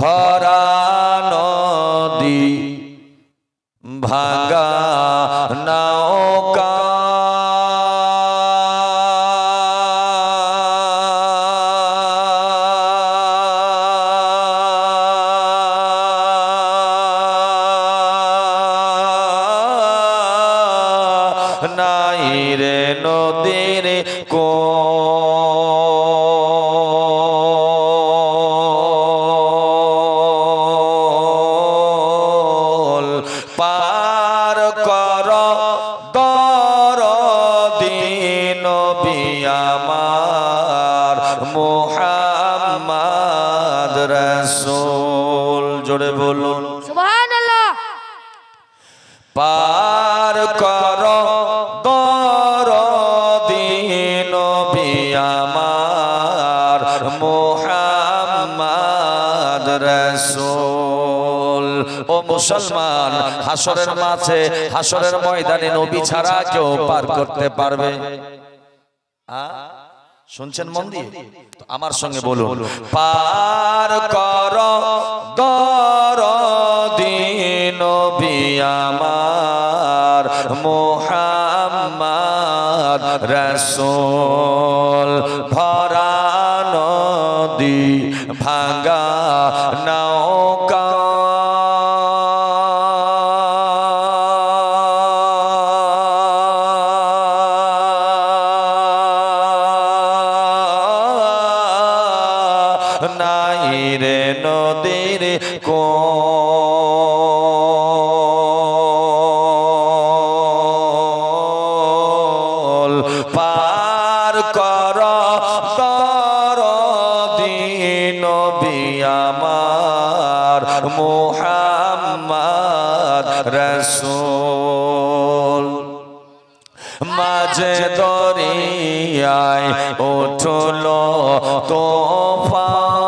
ভরা নদী ভাঙা নৌকা। নাই রে নদীর কোল দিন আমার মোহাম্মদ রসুল। জোরে বলুন। সুবহানাল্লাহ। পার কর দর দিন আমার মোহাম্মদ রসুল। ও মুসলমান হাসরের মাঝে হাসরের ময়দানে নবী ছাড়া কেউ পার করতে পারবে? শুনছেন মন দিয়ে? তো আমার সঙ্গে বলুন। পার কর দর দিন আমার মোহাম্মদ রসুল। ভরা নাই রে নদীর কোল পার কর তর দিন আমার মোহাম্মদ রসুল। মাঝে দরিয়ায় উঠল তোফান।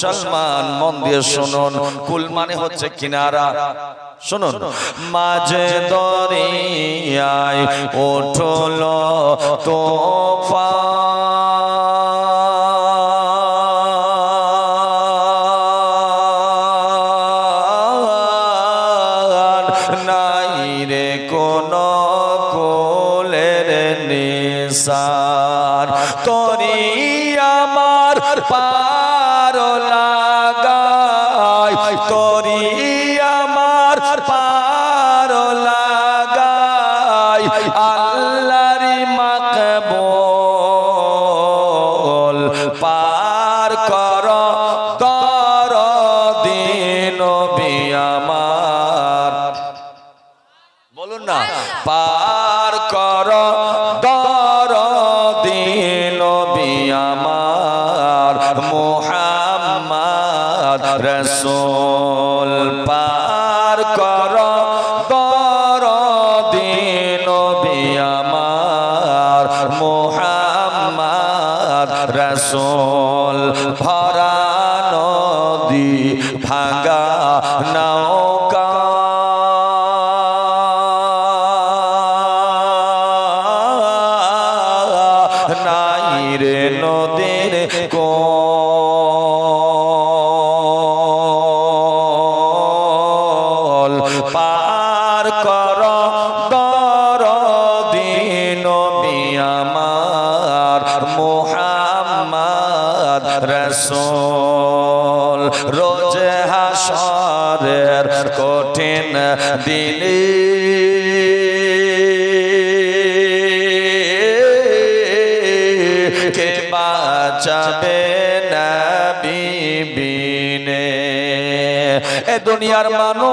মুসলমান মন দিয়ে শুনুন। কুল মানে হচ্ছে কিনারা। শুনুন। মাঝে দরিয়ায় তরি আমার পার না। পার কর দর দিন আমার মোহাম্মদ রসুল নাই নদীর কোল পার কর দর দিন আমার মোহাম্মদ রসুল। রোজ হাসরের কঠিন দিনে বাঁচাবে না এ দুনিয়ার মানুষ,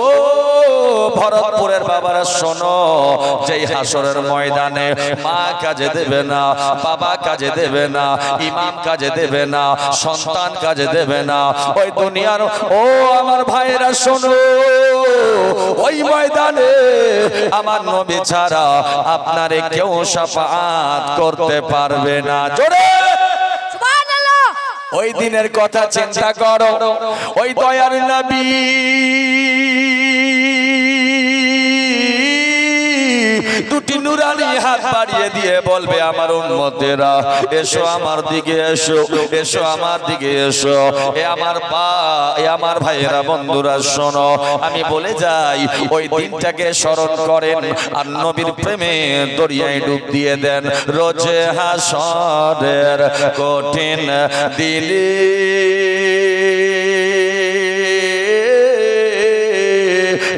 ও ভরতপুরের বাবারা, শোনো, যেই হাসরের ময়দানে মা কাজে দেবে না, বাবা কাজে দেবে না, ইমাম কাজে দেবে না, সন্তান কাজে দেবে না। ওই দুনিয়ার, ও আমার ভাইরা, শোনো। ওই ময়দানে আমার নবী ছাড়া আপনারে কেউ সাফাত করতে পারবে না। জোরে! ওই দিনের কথা চিন্তা করো। ওই দয়ার নবী দুটি নুরানি হাত বাড়িয়ে দিয়ে বলবে, আমার উম্মতেরা, এসো আমার দিকে এসো এসো আমার দিকে এসো। এ আমার পা এ আমার ভাইয়েরা, বন্ধুরা, শোনো, আমি বলে যাই, ওই দিনটাকে স্মরণ করেন আর নবীর প্রেমে দরিয়ায় ডুব দিয়ে দেন। রোজে হাসরের কঠিন দিলি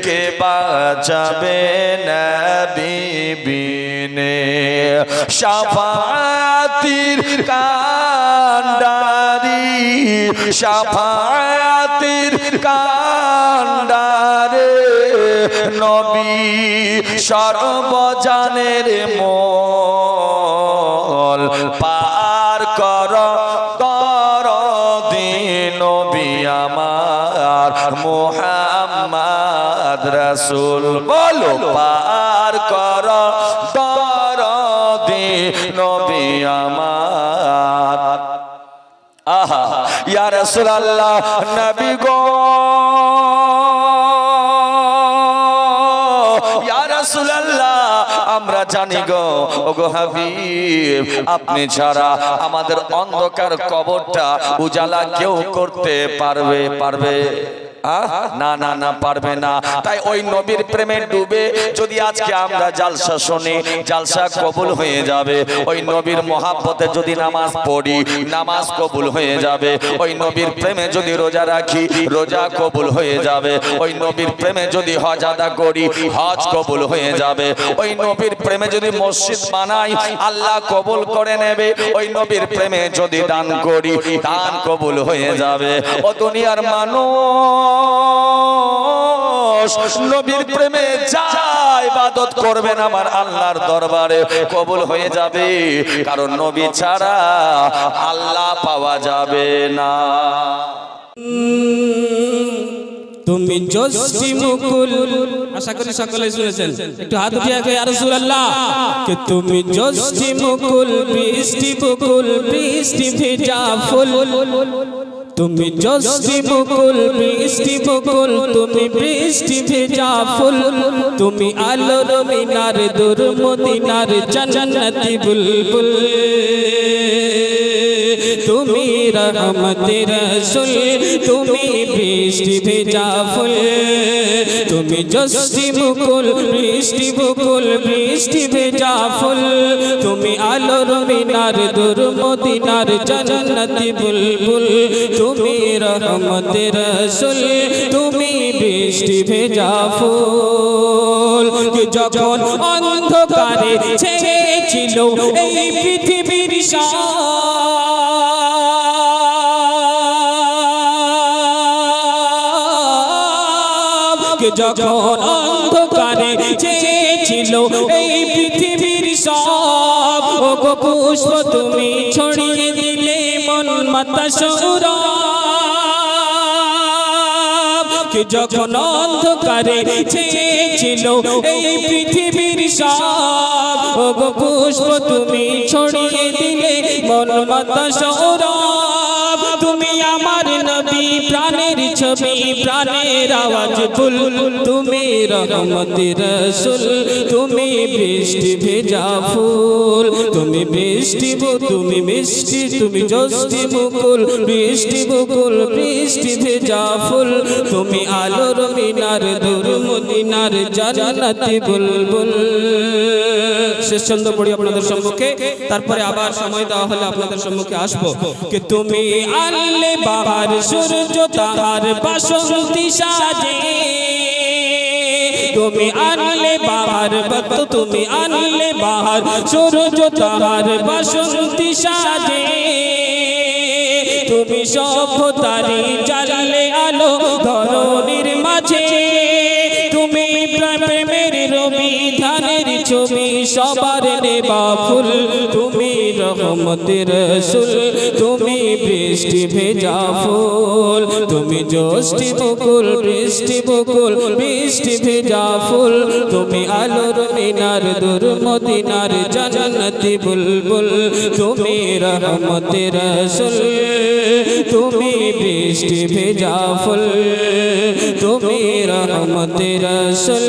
কে বাঁচাবে না বিবিনে সাফাতির কান্ডারি সাফাতির কান্ডারে নবী সর্বজানের মল পার কর কর দিন আমার মোহাম্মদ রসুল। বলো, পার নবী আমার আহা, ইয়া রাসূলুল্লাহ, নবী গো আমরা জানি গো, ওগো হাবিব, আপনি ছাড়া আমাদের অন্ধকার কবরটা উজালা কেউ করতে পারবে পারবে? না না না পারবে না। তাই ওই নবীর প্রেমে ডুবে যদি আজকে আমরা জালসা শুনি, জালসা কবুল হয়ে যাবে। ওই নবীর মহাব্বতে যদি নামাজ পড়ি, নামাজ কবুল হয়ে যাবে। ওই নবীর প্রেমে যদি রোজা রাখি, রোজা কবুল হয়ে যাবে। ওই নবীর প্রেমে যদি হজ আদা করি, হজ কবুল হয়ে যাবে। ওই নবীর প্রেমে যদি মসজিদ বানাই, আল্লাহ কবুল করে নেবে। ওই নবীর প্রেমে যদি দান করি, দান কবুল হয়ে যাবে। ও দুনিয়ার মানুষ নবীর প্রেমে যা ইবাদত করবেন আমার আল্লাহর দরবারে কবুল হয়ে যাবে। কারণ নবী ছাড়া আল্লাহ পাওয়া যাবে না। তুমি জোশি মুকুল। আশা করি সকলে শুনেছেন। একটু হাত উঠিয়ে কে আর রাসূলুল্লাহ। কে তুমি জোশি মুকুল বৃষ্টি মুকুল বৃষ্টি ভেজা ফুল। তুমি জোশি মুকুল বৃষ্টি মুকুল তুমি বৃষ্টি ভেজা ফুল। তুমি আলোর মিনার দূর মদিনার জন্নতি বুলবুল। তুমি রহমতের রসুল, তুমি বৃষ্টি ভেজা ফুল। তুমি জস্তি মুকুল বৃষ্টি মুকুল বৃষ্টি ভেজা ফুল। তুমি আলোর মিনার দূর মদিনার জান্নাতি বুলবুল। তুমি রহমতের রসুল, তুমি বৃষ্টি ভেজা ফুল। যখন অন্ধকারে ছেয়েছিল এই পৃথিবীর সব যখন অন্ধকারে চেয়েছিল এই পৃথিবীর সব ও গো পুষ্প তুমি ছড়িয়ে দিলে মন মাতা যখন অন্ধকারে এই পৃথিবীর সব ও গো পুষ্প তুমি ছড়িয়ে দিলে মন মাতা তুমি প্রাণের ছবি প্রাণের আওয়াজ ফুল। তুমি রহমতের রসুল তুমি বৃষ্টি ভেজা ফুল। তুমি বৃষ্টি তুমি মিষ্টি তুমি জষ্টি মুকুল। বৃষ্টি মুকুল বৃষ্টি ভেজা ফুল। তুমি আলোর মিনার দূর মদিনার জান্নাতি বুলবুল। শেষ ছন্দ পড়ি আপনাদের সম্মুখে। তারপরে আবার সময় দেওয়া হলে আপনাদের সম্মুখে আসব। কি তুমি আনলে বাহার সূর্য তাহার বাসন্তী সাজে। তুমি আনলে বাহার বত তুমি আনলে বাহার সূর্য তাহার বাসন্তী সাজে। তুমি সভ্যতারি জ্বালালে আলো ধরনির মাঝে। তুমি প্রেমের রবি ধানের ছবি, সবার নেবা ফুল তুমি রহমতের রসুল, তুমি বৃষ্টি ভেজা ফুল, তুমি জ্যোষ্ঠী বকুল, বৃষ্টি বকুল, বৃষ্টি ভেজা ফুল, তুমি আলোর মিনার, দূর মদিনার জান্নাতি বুলবুল, তুমি রহমতের রসুল, তুমি বৃষ্টি ভেজা ফুল, তুমি রহমতের রসুল।